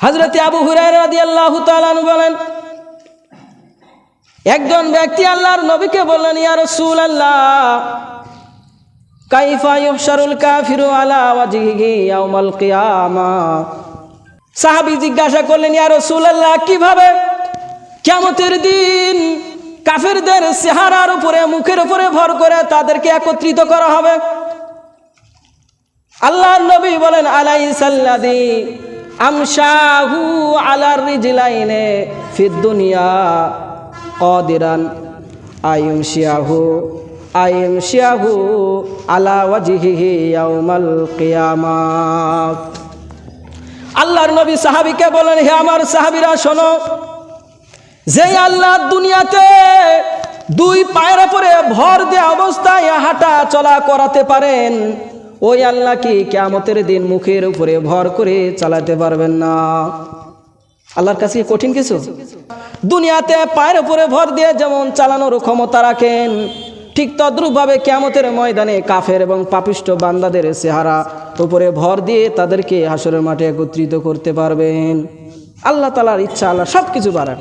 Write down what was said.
হজরত আবু হুরাই আল্লাহ বলেন, একজন ব্যক্তি আল্লাহর নবীকে বললেন, ইয়া আল্লাহ কাফিরু আলা কিয়ামা? জিজ্ঞাসা করলেন আল্লাহ দিন কাফেরদের উপরে, মুখের উপরে ভর করে তাদেরকে একত্রিত করা হবে? আল্লাহর নবী বলেন আলাই আমশাহু আলার রিজলাইনে ফিদ দুনিয়া কদিরান। আইম শিয়াহু আইম শিয়াহু আলা ওয়াজিহিহি ইয়াউমাল কিয়ামাত। আল্লাহর নবী সাহাবীকে বলেন, হে আমার সাহাবীরা, শোনো যে আল্লাহ দুনিয়াতে দুই পায়ের উপরে ভর দিয়ে অবস্থায় হাঁটা চলা করাতে পারেন ওই আল্লাহ কি কেমতের দিন মুখের উপরে ভর করে চালাতে পারবেন না? আল্লাহর কাছে কঠিন কিছু? দুনিয়াতে পায়ের উপরে ভর দিয়ে যেমন চালানোর ক্ষমতা রাখেন, ঠিক তদ্রূপভাবে কেমতের ময়দানে কাফের এবং পাপিষ্ট বান্দাদের চেহারা উপরে ভর দিয়ে তাদেরকে হাসরের মাঠে একত্রিত করতে পারবেন। আল্লাহ তালার ইচ্ছা, আল্লাহ সব কিছু পারেন